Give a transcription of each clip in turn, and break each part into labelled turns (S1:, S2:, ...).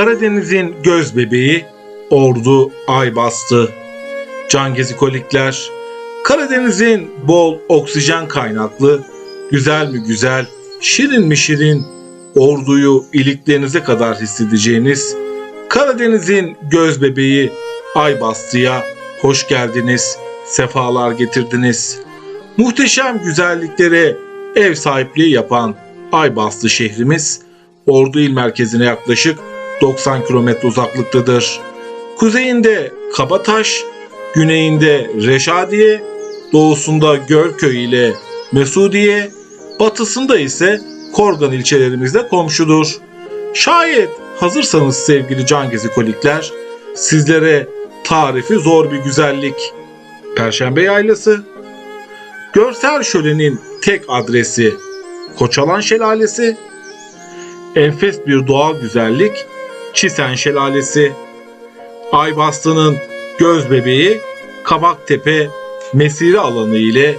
S1: Karadeniz'in göz bebeği Ordu Aybastı. Can gezikolikler. Karadeniz'in bol oksijen kaynaklı, güzel mi güzel, şirin mi şirin, orduyu iliklerinize kadar hissedeceğiniz Karadeniz'in göz bebeği Aybastı'ya hoş geldiniz, sefalar getirdiniz. Muhteşem güzelliklere ev sahipliği yapan Aybastı şehrimiz Ordu il merkezine yaklaşık 90 kilometre uzaklıktadır. Kuzeyinde Kabataş, güneyinde Reşadiye, doğusunda Gölköy ile Mesudiye, batısında ise Korgan ilçelerimizle komşudur. Şayet hazırsanız sevgili can gezikolikler, sizlere tarifi zor bir güzellik. Perşembe Yaylası. Görsel şölenin tek adresi Koçalan Şelalesi. Enfes bir doğal güzellik Çisen Şelalesi. Aybastı'nın göz bebeği Kabaktepe mesire alanı ile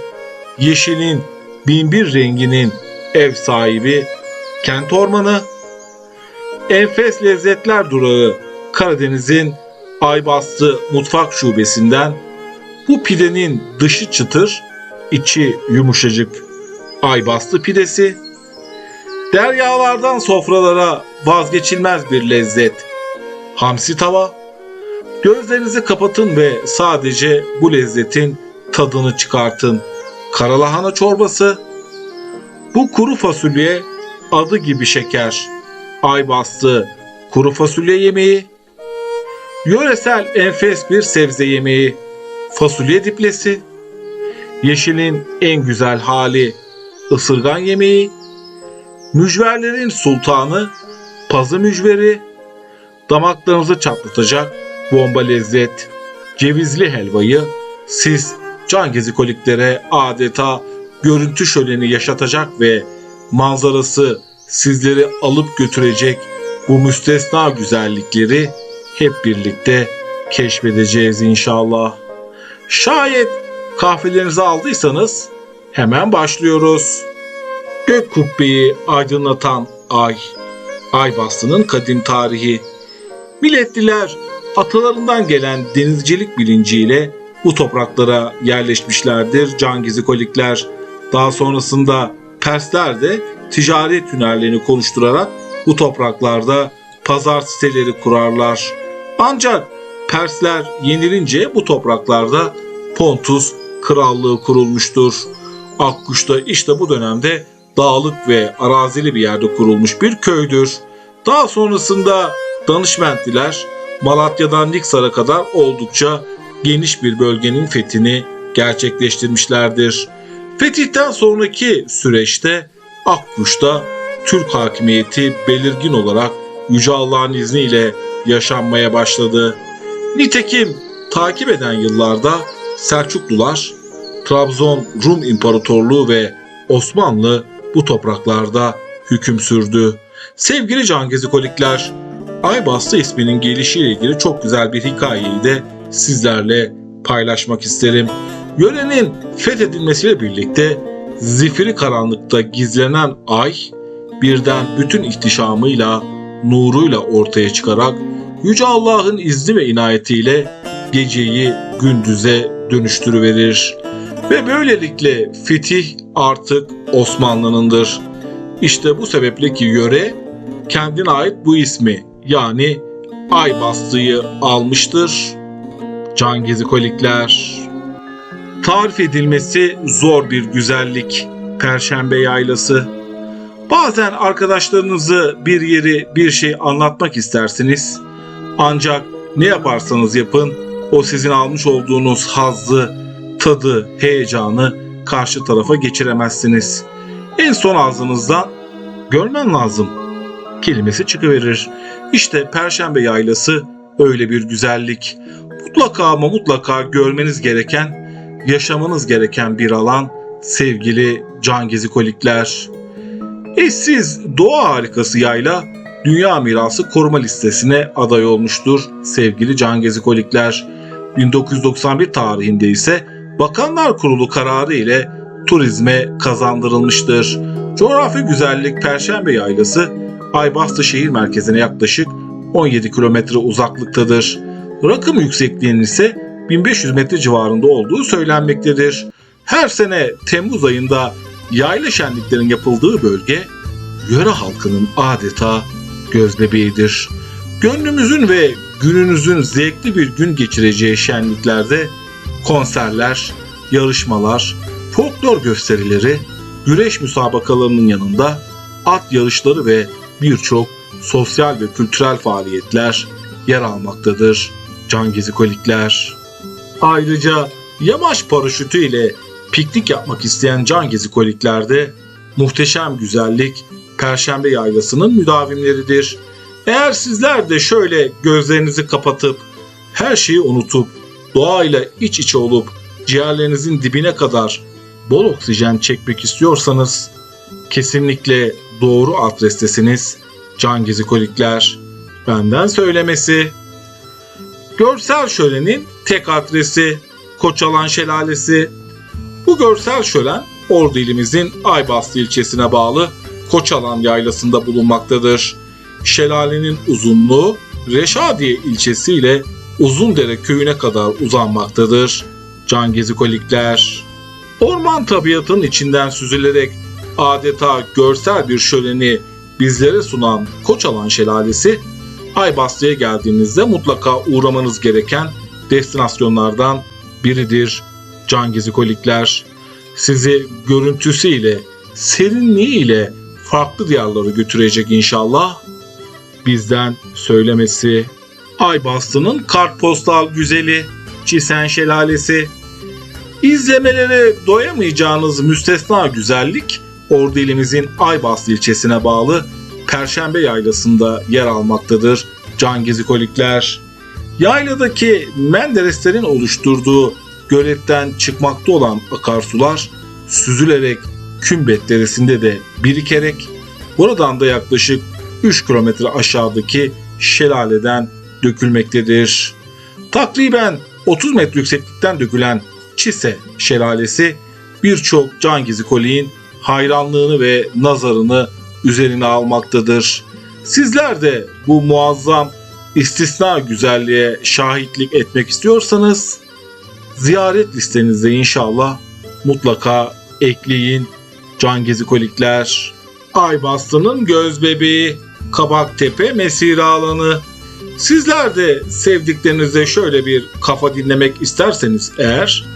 S1: yeşilin binbir renginin ev sahibi kent ormanı. Enfes lezzetler durağı Karadeniz'in Aybastı mutfak şubesinden bu pidenin dışı çıtır, içi yumuşacık Aybastı pidesi. Deryalardan sofralara vazgeçilmez bir lezzet. Hamsi tava. Gözlerinizi kapatın ve sadece bu lezzetin tadını çıkartın. Karalahana çorbası. Bu kuru fasulye adı gibi şeker. Aybastı kuru fasulye yemeği. Yöresel enfes bir sebze yemeği. Fasulye diplesi. Yeşilin en güzel hali ısırgan yemeği. Mücverlerin sultanı pazı mücveri. Damaklarınızı çatlatacak bomba lezzet. Cevizli helvayı siz can gezikoliklere adeta görüntü şöleni yaşatacak ve manzarası sizleri alıp götürecek bu müstesna güzellikleri hep birlikte keşfedeceğiz inşallah. Şayet kahvelerinizi aldıysanız hemen başlıyoruz. Gök kubbeyi aydınlatan ay, Aybastı'nın kadim tarihi. Milletliler atalarından gelen denizcilik bilinciyle bu topraklara yerleşmişlerdir can gezikolikler. Daha sonrasında Persler de ticaret tünellerini konuşturarak bu topraklarda pazar siteleri kurarlar. Ancak Persler yenilince bu topraklarda Pontus krallığı kurulmuştur. Akkuş da işte bu dönemde dağlık ve arazili bir yerde kurulmuş bir köydür. Daha sonrasında Danışmentliler Malatya'dan Niksar'a kadar oldukça geniş bir bölgenin fethini gerçekleştirmişlerdir. Fetihten sonraki süreçte Akkuş'ta Türk hakimiyeti belirgin olarak Yüce Allah'ın izniyle yaşanmaya başladı. Nitekim takip eden yıllarda Selçuklular, Trabzon Rum İmparatorluğu ve Osmanlı bu topraklarda hüküm sürdü. Sevgili can gezikolikler, Aybastı isminin gelişiyle ilgili çok güzel bir hikayeyi de sizlerle paylaşmak isterim. Yörenin fethedilmesiyle birlikte zifiri karanlıkta gizlenen ay birden bütün ihtişamıyla, nuruyla ortaya çıkarak Yüce Allah'ın izni ve inayetiyle geceyi gündüze dönüştürüverir. Ve böylelikle fetih artık Osmanlı'nındır. İşte bu sebeple ki yöre kendine ait bu ismi yani Aybastı'yı almıştır. Can gezikolikler. Tarif edilmesi zor bir güzellik. Perşembe yaylası. Bazen arkadaşlarınızı bir yeri bir şey anlatmak istersiniz. Ancak ne yaparsanız yapın o sizin almış olduğunuz hazzı, tadı, heyecanı karşı tarafa geçiremezsiniz. En son ağzınızdan görmen lazım kelimesi çıkıverir. İşte Perşembe Yaylası öyle bir güzellik. Mutlaka ama mutlaka görmeniz gereken, yaşamanız gereken bir alan sevgili can gezikolikler. Eşsiz doğa harikası yayla Dünya Mirası koruma listesine aday olmuştur sevgili can gezikolikler. 1991 tarihinde ise Bakanlar Kurulu kararı ile turizme kazandırılmıştır. Coğrafi güzellik Perşembe Yaylası Aybastı şehir merkezine yaklaşık 17 kilometre uzaklıktadır. Rakım yüksekliğinin ise 1500 metre civarında olduğu söylenmektedir. Her sene Temmuz ayında yayla şenliklerin yapıldığı bölge, yöre halkının adeta gözbebeğidir. Gönlümüzün ve gününüzün zevkli bir gün geçireceği şenliklerde konserler, yarışmalar, folklor gösterileri, güreş müsabakalarının yanında at yarışları ve birçok sosyal ve kültürel faaliyetler yer almaktadır. Can gezikolikler. Ayrıca yamaç paraşütü ile piknik yapmak isteyen can gezikoliklerde muhteşem güzellik Perşembe Yaylası'nın müdavimleridir. Eğer sizler de şöyle gözlerinizi kapatıp her şeyi unutup doğayla iç içe olup ciğerlerinizin dibine kadar bol oksijen çekmek istiyorsanız kesinlikle doğru adrestesiniz. Can Gezikolikler benden söylemesi. Görsel şölenin tek adresi Koçalan Şelalesi. Bu görsel şölen Ordu ilimizin Aybastı ilçesine bağlı Koçalan yaylasında bulunmaktadır. Şelalenin uzunluğu Reşadiye ilçesi ile Uzundere köyüne kadar uzanmaktadır. Can Gezikolikler. Orman tabiatının içinden süzülerek adeta görsel bir şöleni bizlere sunan Koçalan Şelalesi, Aybastı'ya geldiğinizde mutlaka uğramanız gereken destinasyonlardan biridir. Can Gezikolikler sizi görüntüsüyle, serinliğiyle farklı diyarlara götürecek inşallah. Bizden söylemesi Aybastı'nın kartpostal güzeli Çisen Şelalesi. İzlemelere doyamayacağınız müstesna güzellik Ordu ilimizin Aybastı ilçesine bağlı Perşembe Yaylası'nda yer almaktadır. Can gezikolikler. Yayladaki Mendereslerin oluşturduğu göletten çıkmakta olan akarsular süzülerek Kümbet Deresi'nde de birikerek buradan da yaklaşık 3 kilometre aşağıdaki şelaleden dökülmektedir. Takriben 30 metre yükseklikten dökülen Çise Şelalesi birçok can gezikoliğin hayranlığını ve nazarını üzerine almaktadır. Sizler de bu muazzam istisna güzelliğe şahitlik etmek istiyorsanız ziyaret listenize inşallah mutlaka ekleyin Can Gezikolikler. Aybastı'nın göz bebeği Kabaktepe mesire alanı. Sizler de sevdiklerinize şöyle bir kafa dinlemek isterseniz eğer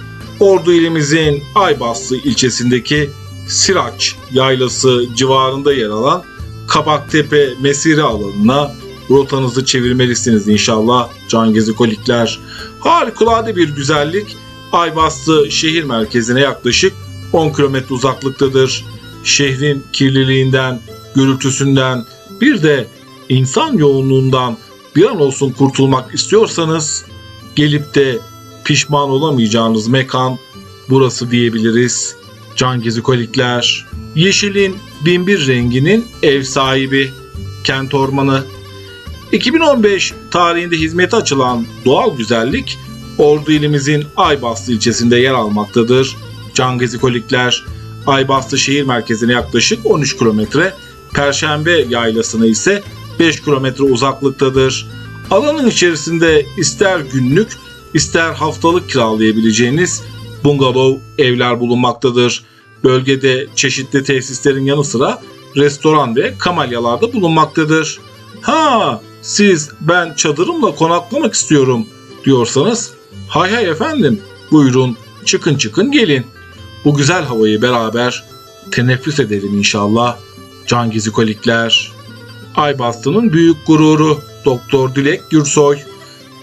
S1: Ordu ilimizin Aybastı ilçesindeki Siraç yaylası civarında yer alan Kabaktepe mesire alanına rotanızı çevirmelisiniz inşallah Can Gezikolikler. Harikulade bir güzellik Aybastı şehir merkezine yaklaşık 10 kilometre uzaklıktadır. Şehrin kirliliğinden, gürültüsünden bir de insan yoğunluğundan bir an olsun kurtulmak istiyorsanız gelip de pişman olamayacağınız mekan burası diyebiliriz. Can gezikolikler, yeşilin binbir renginin ev sahibi, kent ormanı. 2015 tarihinde hizmete açılan doğal güzellik Ordu ilimizin Aybastı ilçesinde yer almaktadır. Can gezikolikler, Aybastı şehir merkezine yaklaşık 13 kilometre, Perşembe yaylasına ise 5 kilometre uzaklıktadır. Alanın içerisinde ister günlük ister haftalık kiralayabileceğiniz bungalov evler bulunmaktadır. Bölgede çeşitli tesislerin yanı sıra restoran ve kamelyalarda bulunmaktadır. Ha siz ben çadırımla konaklamak istiyorum diyorsanız hay hay efendim buyurun çıkın çıkın gelin. Bu güzel havayı beraber teneffüs edelim inşallah. Can Gezikolikler. Aybastı'nın büyük gururu Doktor Dilek Gürsoy.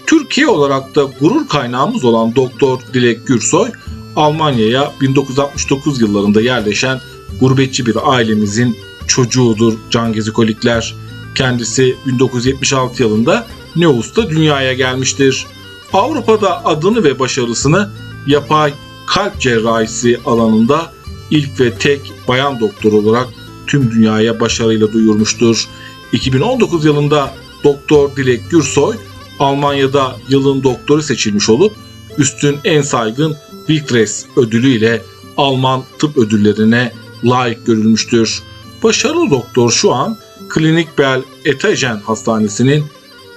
S1: Türkiye olarak da gurur kaynağımız olan Doktor Dilek Gürsoy, Almanya'ya 1969 yıllarında yerleşen gurbetçi bir ailemizin çocuğudur Can Gezikolikler. Kendisi 1976 yılında Neus'ta dünyaya gelmiştir. Avrupa'da adını ve başarısını yapay kalp cerrahisi alanında ilk ve tek bayan doktor olarak tüm dünyaya başarıyla duyurmuştur. 2019 yılında Doktor Dilek Gürsoy Almanya'da yılın doktoru seçilmiş olup üstün en saygın Vitres ödülü ile Alman tıp ödüllerine layık görülmüştür. Başarılı doktor şu an Klinik Bel Etajen Hastanesi'nin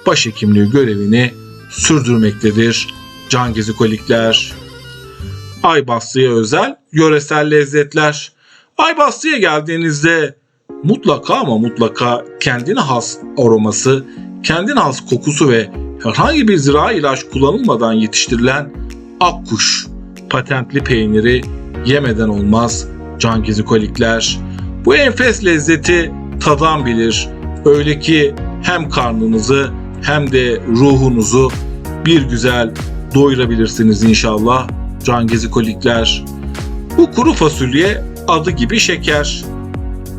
S1: başhekimliği görevini sürdürmektedir. Can Gezikolikler. Aybastı'ya özel yöresel lezzetler. Aybastı'ya geldiğinizde mutlaka ama mutlaka kendine has aroması, kendine has kokusu ve herhangi bir zira ilaç kullanılmadan yetiştirilen akkuş patentli peyniri yemeden olmaz can gezikolikler. Bu enfes lezzeti tadan bilir. Öyle ki hem karnınızı hem de ruhunuzu bir güzel doyurabilirsiniz inşallah can gezikolikler. Bu kuru fasulye adı gibi şeker.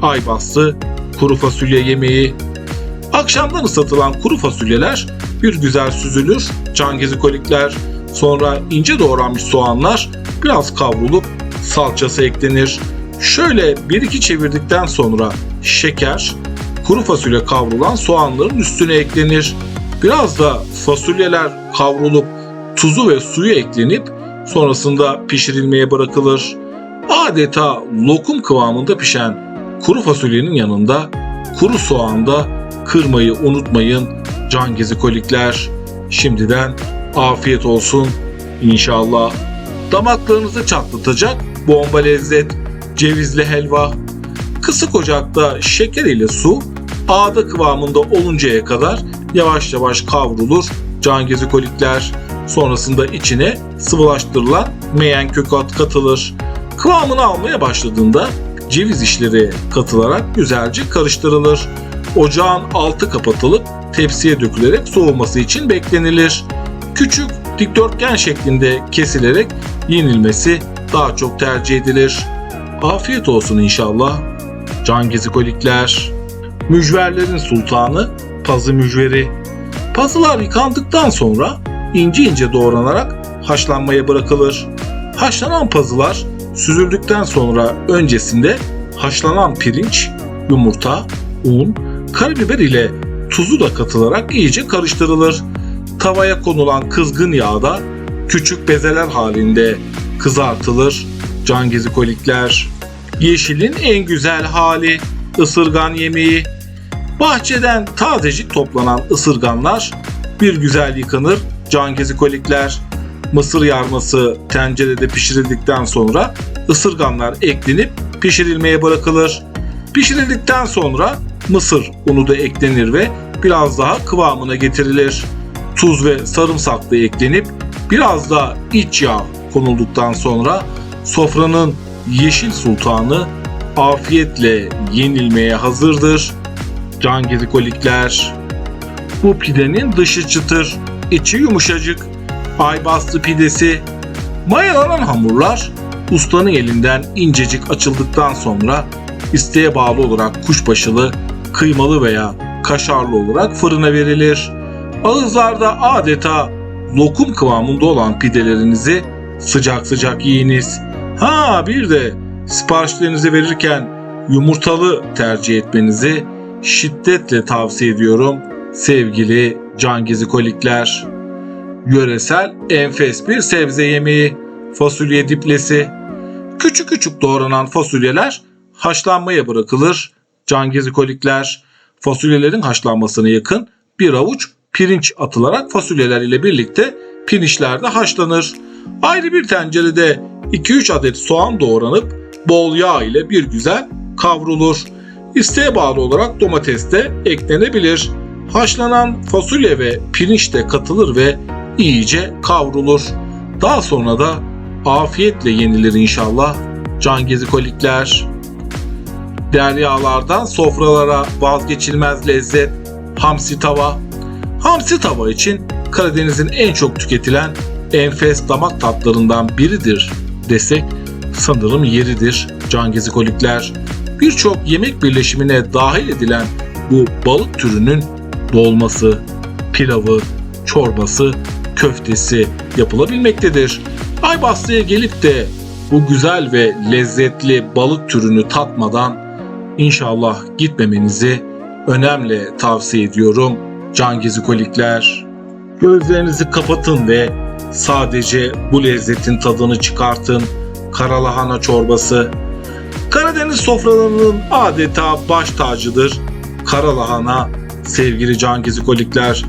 S1: Aybastı kuru fasulye yemeği. Akşamdan ıslatılan kuru fasulyeler bir güzel süzülür. Can gezikolikler. Sonra ince doğranmış soğanlar biraz kavrulup salçası eklenir. Şöyle bir iki çevirdikten sonra şeker, kuru fasulye kavrulan soğanların üstüne eklenir. Biraz da fasulyeler kavrulup tuzu ve suyu eklenip sonrasında pişirilmeye bırakılır. Adeta lokum kıvamında pişen kuru fasulyenin yanında kuru soğan da kırmayı unutmayın can gezikolikler. Şimdiden afiyet olsun inşallah. Damaklarınızı çatlatacak bomba lezzet, cevizli helva. Kısık ocakta şeker ile su ağda kıvamında oluncaya kadar yavaş yavaş kavrulur can gezikolikler. Sonrasında içine sıvılaştırılan meyen kök at katılır. Kıvamını almaya başladığında ceviz işleri katılarak güzelce karıştırılır. Ocağın altı kapatılıp tepsiye dökülerek soğuması için beklenilir. Küçük dikdörtgen şeklinde kesilerek yenilmesi daha çok tercih edilir. Afiyet olsun inşallah. Can gezikolikler. Mücverlerin sultanı pazı mücveri. Pazılar yıkandıktan sonra ince ince doğranarak haşlanmaya bırakılır. Haşlanan pazılar süzüldükten sonra öncesinde haşlanan pirinç, yumurta, un, karabiber ile tuzu da katılarak iyice karıştırılır. Tavaya konulan kızgın yağda küçük bezeler halinde kızartılır. Can gezikolikler. Yeşilin en güzel hali ısırgan yemeği. Bahçeden tazecik toplanan ısırganlar bir güzel yıkanır can gezikolikler. Mısır yarması tencerede pişirildikten sonra ısırganlar eklenip pişirilmeye bırakılır. Pişirildikten sonra mısır unu da eklenir ve biraz daha kıvamına getirilir. Tuz ve sarımsak da eklenip biraz da iç yağ konulduktan sonra sofranın yeşil sultanı afiyetle yenilmeye hazırdır. Can gezikolikler. Bu pidenin dışı çıtır, içi yumuşacık. Aybastı pidesi. Mayalanan hamurlar ustanın elinden incecik açıldıktan sonra isteğe bağlı olarak kuşbaşılı, kıymalı veya kaşarlı olarak fırına verilir. Ağızlarda adeta lokum kıvamında olan pidelerinizi sıcak sıcak yiyiniz. Ha bir de siparişlerinizi verirken yumurtalı tercih etmenizi şiddetle tavsiye ediyorum sevgili can gezikolikler. Yöresel enfes bir sebze yemeği, fasulye diplesi. Küçük küçük doğranan fasulyeler haşlanmaya bırakılır. Can gezikolikler fasulyelerin haşlanmasına yakın bir avuç pirinç atılarak fasulyeler ile birlikte pirinçler de haşlanır. Ayrı bir tencerede 2-3 adet soğan doğranıp bol yağ ile bir güzel kavrulur. İsteğe bağlı olarak domates de eklenebilir. Haşlanan fasulye ve pirinç de katılır ve iyice kavrulur. Daha sonra da afiyetle yenilir inşallah. Can gezikolikler. Deryalardan sofralara vazgeçilmez lezzet hamsi tava. Hamsi tava için Karadeniz'in en çok tüketilen enfes damak tatlarından biridir desek sanırım yeridir can gezikolikler. Birçok yemek birleşimine dahil edilen bu balık türünün dolması, pilavı, çorbası, köftesi yapılabilmektedir. Aybastı'ya gelip de bu güzel ve lezzetli balık türünü tatmadan inşallah gitmemenizi önemli tavsiye ediyorum can gezikolikler. Gözlerinizi kapatın ve sadece bu lezzetin tadını çıkartın. Karalahana çorbası. Karadeniz sofralarının adeta baş tacıdır. Karalahana sevgili can gezikolikler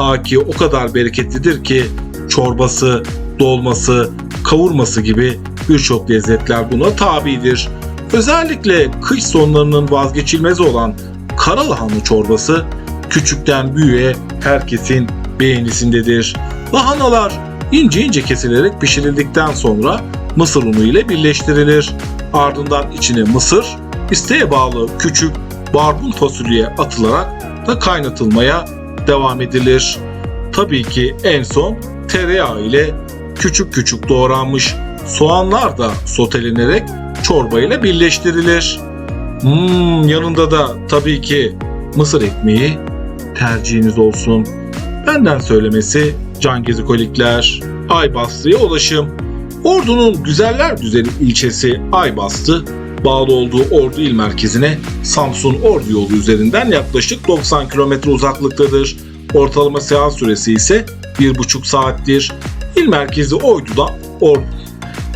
S1: Ta ki o kadar bereketlidir ki çorbası, dolması, kavurması gibi birçok lezzetler buna tabidir. Özellikle kış sonlarının vazgeçilmezi olan karalahana çorbası küçükten büyüğe herkesin beğenisindedir. Lahanalar ince ince kesilerek pişirildikten sonra mısır unu ile birleştirilir. Ardından içine mısır, isteğe bağlı küçük barbun fasulye atılarak da kaynatılmaya devam edilir. Tabii ki en son tereyağı ile küçük küçük doğranmış soğanlar da sotelenerek çorba ile birleştirilir. Hmm, yanında da tabii ki mısır ekmeği tercihiniz olsun. Benden söylemesi Can Gezikolikler, Aybastı'ya ulaşım. Ordu'nun Güzeller Güzeli ilçesi Aybastı, bağlı olduğu Ordu il merkezine Samsun Ordu yolu üzerinden yaklaşık 90 kilometre uzaklıktadır. Ortalama seyahat süresi ise 1,5 saattir. İl merkezi Ordu'dan, Or,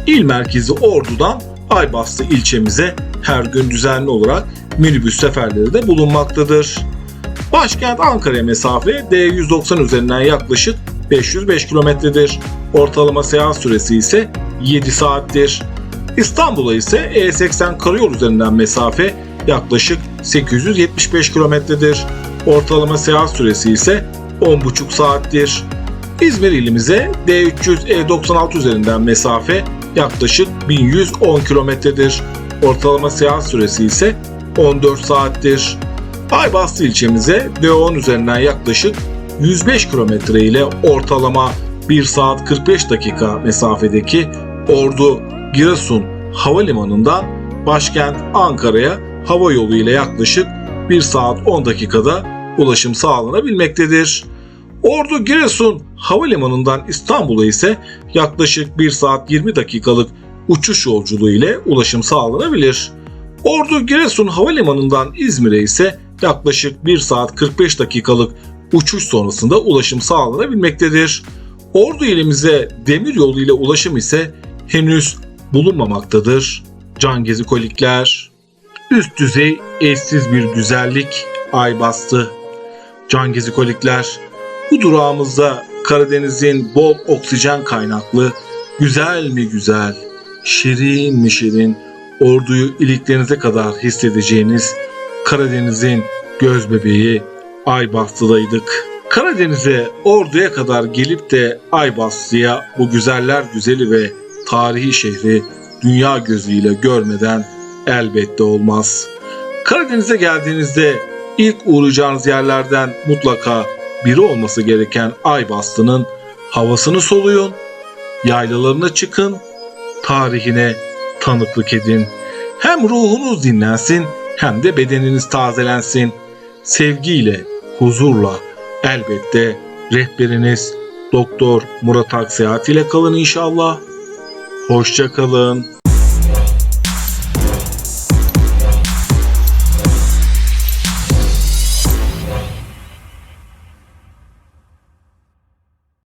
S1: il merkezi Ordu'dan Aybastı ilçemize her gün düzenli olarak minibüs seferleri de bulunmaktadır. Başkent Ankara'ya mesafe D190 üzerinden yaklaşık 505 kilometredir. Ortalama seyahat süresi ise 7 saattir. İstanbul'a ise E80 karayol üzerinden mesafe yaklaşık 875 kilometredir. Ortalama seyahat süresi ise 10,5 saattir. İzmir ilimize D300 E96 üzerinden mesafe yaklaşık 1110 kilometredir. Ortalama seyahat süresi ise 14 saattir. Aybastı ilçemize D10 üzerinden yaklaşık 105 kilometre ile ortalama 1 saat 45 dakika mesafedeki Ordu Giresun Havalimanı'ndan başkent Ankara'ya hava yolu ile yaklaşık 1 saat 10 dakikada ulaşım sağlanabilmektedir. Ordu Giresun Havalimanı'ndan İstanbul'a ise yaklaşık 1 saat 20 dakikalık uçuş yolculuğu ile ulaşım sağlanabilir. Ordu Giresun Havalimanı'ndan İzmir'e ise yaklaşık 1 saat 45 dakikalık uçuş sonrasında ulaşım sağlanabilmektedir. Ordu ilimize demir yolu ile ulaşım ise henüz bulunmamaktadır. Can Gezi Kolikler Üst düzey eşsiz bir güzellik ay bastı. Can Gezi Kolikler bu durağımızda Karadeniz'in bol oksijen kaynaklı güzel mi güzel, şirin mi şirin orduyu iliklerinize kadar hissedeceğiniz Karadeniz'in göz bebeği Aybastı'daydık. Karadeniz'e orduya kadar gelip de Aybastı'ya bu güzeller güzeli ve tarihi şehri dünya gözüyle görmeden elbette olmaz. Karadeniz'e geldiğinizde ilk uğrayacağınız yerlerden mutlaka biri olması gereken Aybastı'nın havasını soluyun, yaylalarına çıkın, tarihine tanıklık edin. Hem ruhunuz dinlensin hem de bedeniniz tazelensin. Sevgiyle, huzurla elbette rehberiniz Doktor Murat Aksehat ile kalın inşallah. Hoşça kalın.